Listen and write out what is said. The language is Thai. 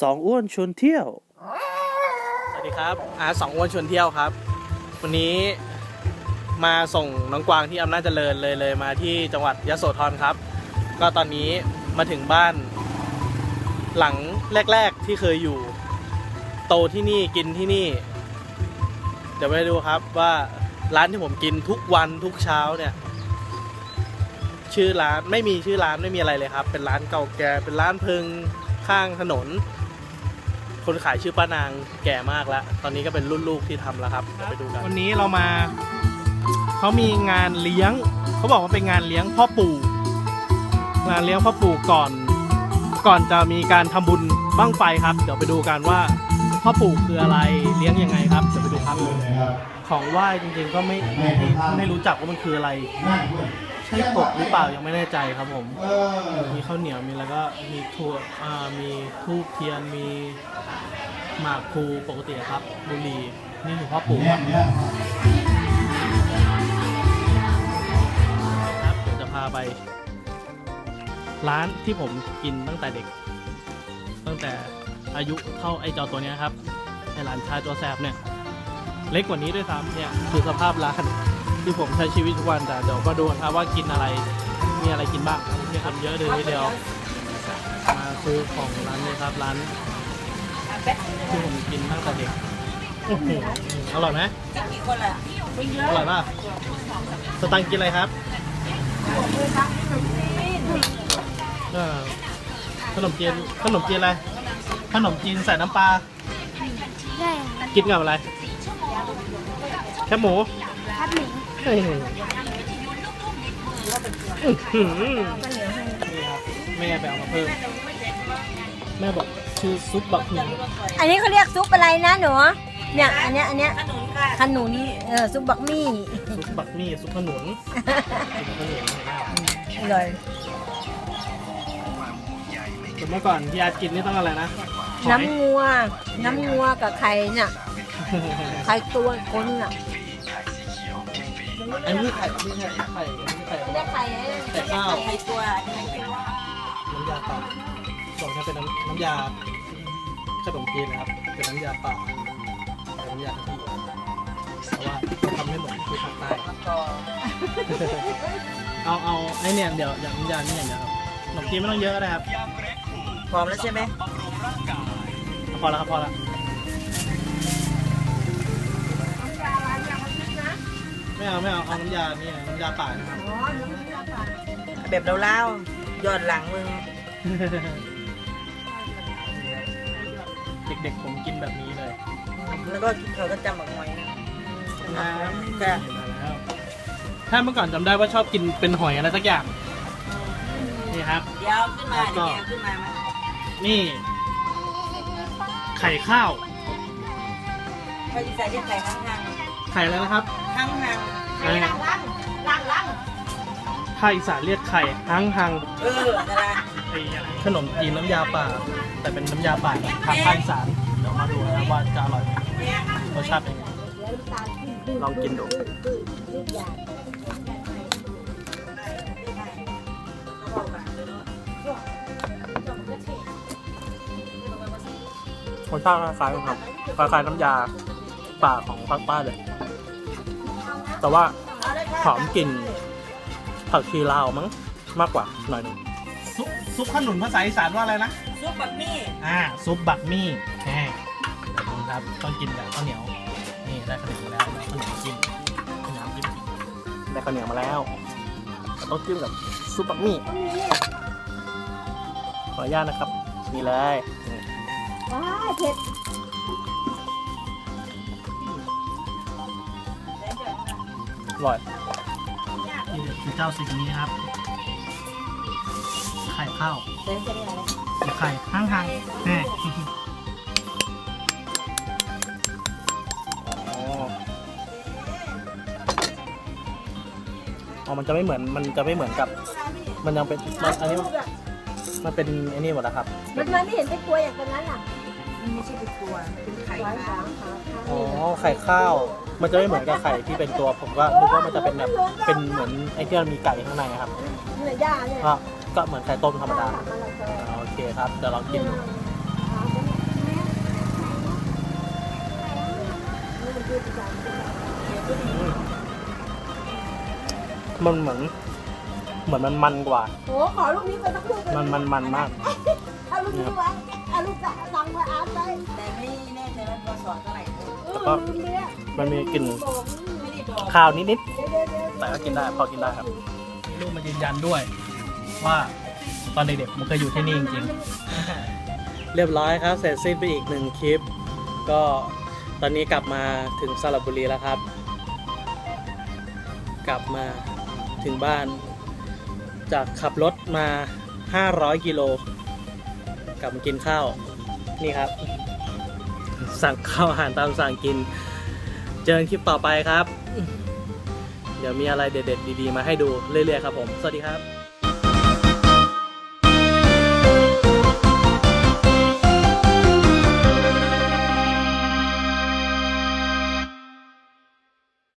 สองอ้วนชวนเที่ยว สวัสดีครับอาสองอ้วนชวนเที่ยวครับ วันนี้มาส่งน้องกวางที่อำนาจเจริญเลยเลยมาที่จังหวัดยโสธรครับ ก็ตอนนี้มาถึงบ้าน หลังแรก ๆที่เคยอยู่ โตที่นี่กินที่นี่ เดี๋ยวไปดูครับว่าร้านที่ผมกินทุกวันทุกเช้าเนี่ย ชื่อร้านไม่มีชื่อร้านไม่มีอะไรเลยครับ เป็นร้านเก่าแก่เป็นร้านเพึงข้างถนน คนขายชื่อป้านางแก่มากแล้ว ตอนนี้ก็เป็นรุ่นลูกที่ทำแล้วครับเดี๋ยวไปดูกัน วันนี้เรามาเขามีงานเลี้ยง เขาบอกว่าเป็นงานเลี้ยงพ่อปู่งานเลี้ยงพ่อปู่ก่อน ก่อนจะมีการทำบุญบ้างไฟครับ เดี๋ยวไปดูกันว่าพ่อปู่คืออะไรเลี้ยงยังไงครับเดี๋ยวไปดูครับ ของไหว้จริงๆก็ไม่ไม่ไม่รู้จักว่ามันคืออะไร ใช่กบหรือเปล่ายังไม่แน่ใจครับผม มีข้าวเหนียวมีแล้วก็มีถั่วอ่ามีทูบเทียนมีหมากพลูปกติครับ บุหรี่นี่คือพ่อปู่ครับครับเดี๋ยวจะพาไป ร้านที่ผมกินตั้งแต่เด็ก ตั้งแต่อายุเท่าไอ้เจ้าตัวเนี้ยครับไอ้หลานชายตัวแสบเนี่ย เล็กกว่านี้ด้วยซ้ำเนี่ยคือสภาพร้าน ที่ผมใช้ชีวิตทุกวันแต่เดี๋ยวมาดูกันครับว่ากินอะไรมีอะไรกินบ้างมีคนเยอะเลยทีเดียวมาซื้อของร้านนี้ครับร้านที่ผมกินตั้งแต่เด็กอื้อหืออร่อยไหมอร่อยป่ะสตังค์กินอะไรครับเออขนมจีนขนมจีนอะไรขนมจีนใส่น้ำปลาได้กินกับอะไรแค่หมูครับหนึ่ งเฮ้ยอื้อหือนี่ครับแม่ไปเอามาเพิ่ม แม่บอกชื่อซุปบักหมี่อันนี้เขาเรียกซุปอะไรนะหนู เนี่ย อันเนี้ย อันเนี้ยขนุนเออซุปบักมี่ ซุปบักหมี่ซุปขนุนซุปขนุนนะครับอร่อยแต่เมื่อก่อนพี่อาร์ตกินนี่ต้องอะไรนะหอยน้ำงัว น้ำงัวกับไข่เนี่ย ไข่ตัวคนน่ะ อันนี้ไข่ไม่ใช่ไข่อันนี้ไข่ไม่ได้ไข่ไข่ข้าวไข่ตัวน้ำยาป่าบอกนะเป็นน้ำน้ำยาขนมจีนนะครับ เป็นน้ำยาป่าเป็นน้ำยากะทิแต่ว่าทำให้เหมือนที่ภาคใต้เอาเอาไอเนี่ยเดี๋ยวอย่างน้ำยานี่อย่างเดียวครับขนมจีนไม่ต้องเยอะก็ได้ครับพร้อมแล้วใช่ไหมพอแล้วครับพอแล้ว ไม่เอาไม่เอาเอาน้ำยานี่น้ำยาป่านะครับอ๋อน้ำยาป่าแบบเล่าๆยอดหลังมึงเด็กๆผมกินแบบนี้เลยแล้วก็เขาก็จำบักหอยนะน้ำค่ะแล้วถ้าเมื่อก่อนจำได้ว่าชอบกินเป็นหอยอะไรสักอย่างนี่ครับเดี๋ยวเอาขึ้นมาเดี๋ยวแกเอาขึ้นมาไหมนี่ ไข่ข้าวเขาจะใส่เรียกไข่ข้างทางไข่อะไรนะครับ ข้างทางอ่าภาคอีสานเรียกไข่ฮังฮังเออนั่นแหละไอ้ขนมจีนน้ำยาป่า แต่เป็นน้ำยาป่าทางภาคอีสานเดี๋ยวมาดูนะครับว่าจะอร่อยไหมรสชาติเป็นไงลองกินดูรสชาติคล้ายๆกันครับคล้ายๆน้ำยาป่าของภาคใต้เลย แต่ว่าหอมกลิ่นผักชีลาวมั้งมากกว่าหน่อยหนึงซุปซุปขนุนภาษาอีสานว่าอะไรนะ ซุปบักมี่อ่าซุปบักมี่แหมขอบคุณครับต้องกินแบบข้าวเหนียว นี่ได้ข้าวเหนียวมาแล้วข้าวเหนียวจิ้มข้าวเหนียวจิ้มได้ข้าวเหนียวมาแล้วต้องจิ้มกับซุปบักมี่ขออนุญาตนะครับนี่เลยนี่ว้ายเผ็ด ร่อยนี่คือเจ้าสิ่งนี้ครับ ไข่ข้าวเดี๋ยวจะได้อะไรไข่ห้างหางแน่อ๋ออ๋อมันจะไม่เหมือนมันจะไม่เหมือนกับ มันยังเป็นมันอันนี้มันเป็นไอ้นี่หมดแล้วครับ มันมันไม่เห็นเป็นกลัวอย่างตรงนั้นอะมันไม่ใช่เป็นตัวเป็นไข่หวานข้าสาวมขาข้าวอ๋อไข่ข้าว มันจะไม่เหมือนกับไข่ที่เป็นตัวผมก็นึกว่ามันจะเป็นแบบเป็นเหมือนไอ้ที่มันมีไก่ข้างในอะครับเนี่ยย่าเนี่ยก็ก็เหมือนไข่ต้มธรรมดาอ่าโอเคครับเดี๋ยวลองกินดูมันเหมือนเหมือนมันมันกว่า โอ้ขอลูกนี้ไปสักลูกมันมันมันมากเอาลูกนี้ไว้เอาลูกจะตังไว้อาร์ตไปแต่ไม่แน่ใจว่าตัวสอนเท่าไหร่ แล้วก็ลืมเนี่ยมันมีกลิ่นไม่ได้บอกข้าวนิดเดี๋ยวเดี๋ยวเดี๋ยวๆแต่ก็กินได้พอกินได้ครับมีลูกมายืนยันด้วย ว่าตอนเด็กๆมันเคยอยู่ที่นี่จริงๆ เรียบร้อยครับ เสร็จสิ้นไปอีกหนึ่งคลิป ก็ตอนนี้กลับมาถึงสระบุรีแล้วครับ กลับมาถึงบ้าน จากขับรถมา 500 กิโล กลับมากินข้าว นี่ครับ สั่งข้าวอาหารตามสั่งกิน เจอกันคลิปต่อไปครับ เดี๋ยวมีอะไรเด็ดๆดีๆ มาให้ดูเรื่อยๆครับผม สวัสดีครับ